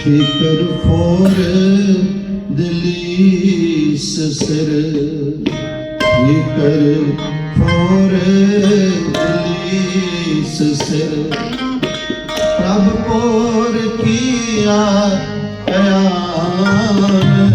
ਫਿਕਰ ਫੋਰ ਦਿਲੀ ਸਸਰ ਫਿਕਰ ਖੋਰ ਦਿਲੀ ਸਸਰ ਪ੍ਰਭ ਕੋਰ ਕੀਆ ਕਯਾਮ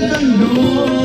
the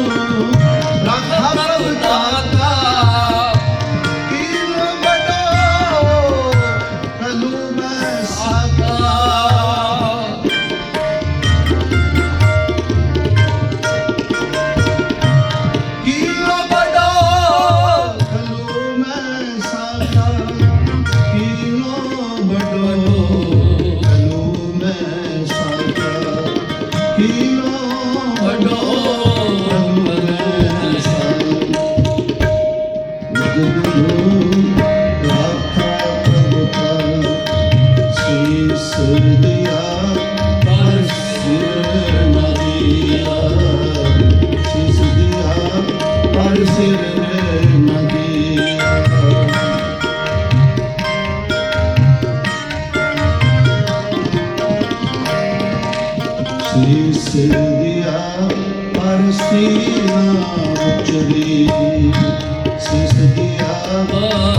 ਸਿਰਦਿਆ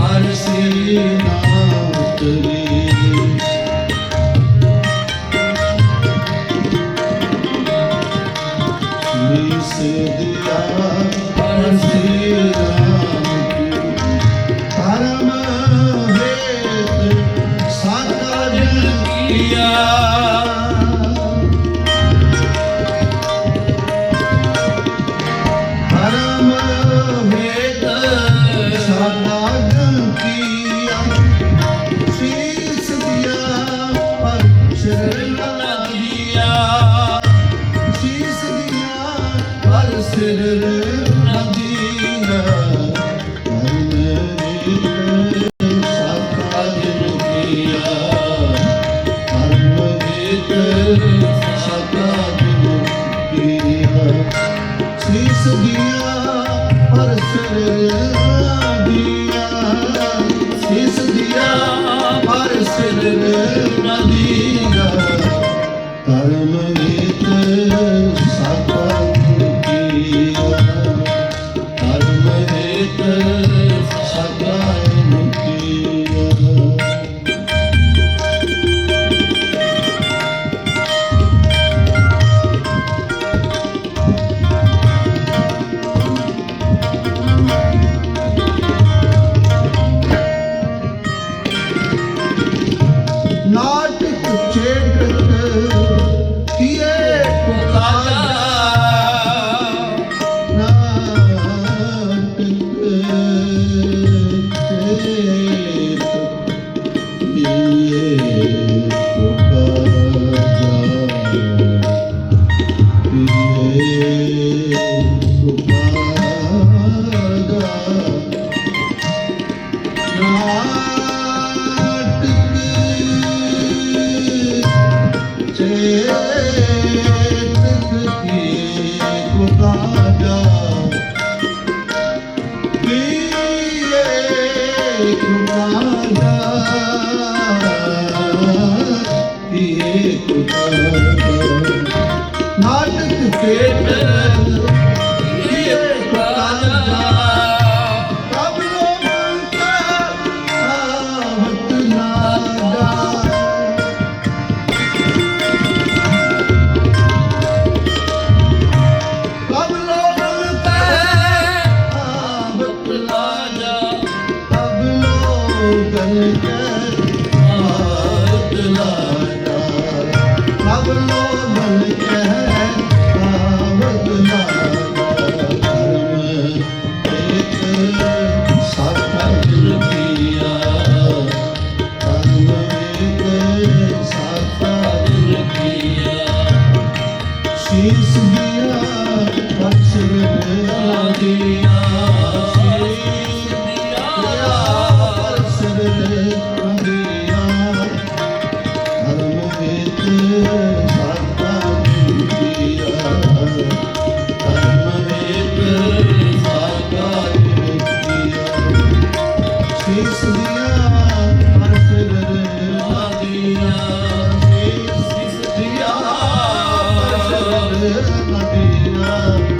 ਪਰਸੀ ਨਾ ਉਚਰੀ। ਹੱਸਦੀਆਂ ਪਰ ਸਰਲਾ ਦੀ রে নদিয়া